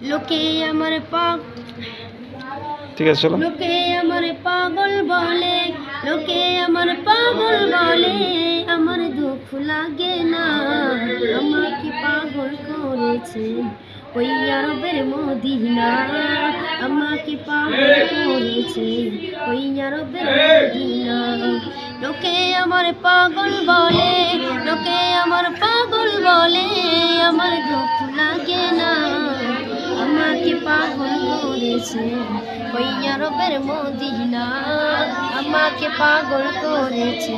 লোকে আমার পাগ ঠিক আছে চলো। লোকে আমার পাগল বলে লোকে আমার পাগল বলে আমার দুঃখ লাগে না। আমাকে পাগল করেছে ওই আরবের মদিনা। আমাকে পাগল করেছে ওই আরবের মদিনা। লোকে আমার পাগল বলে করেছে ওই আরবের মদিনা আমাকে পাগল করেছে।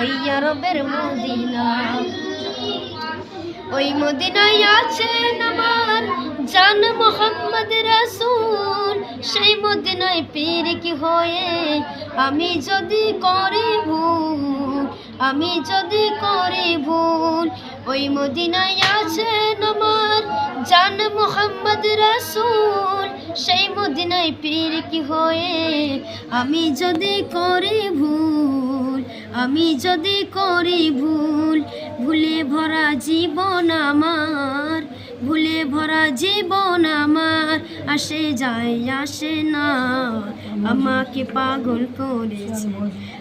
ওই আরবের মদিনা। ওই মদিনায় আছেন আমার জান মোহাম্মদ রাসূল। সেই মদিনায় পীর কি হয়ে? আমি যদি করি ভুল, আমি যদি করি ভুল, ওই মদিনায় আছেন আমার জান মোহাম্মদ রাসূল। সেই মদিনায় পীর কি হয়ে, আমি যদি করি ভুল, আমি যদি করি ভুল, ভুলে ভরা জীবন আমার ভুলে ভরা জীবন আমার, আসে যায়, আসে না। আমাকে পাগল করেছে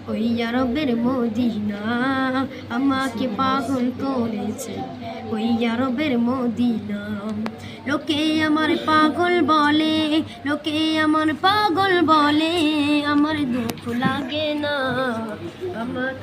ওই আরবের মদিনা। আমাকে পাগল করেছে ওই আরবের মদিনা। লোকে আমার পাগল বলে, লোকে আমার পাগল বলে, আমার দুঃখ লাগে না। আমার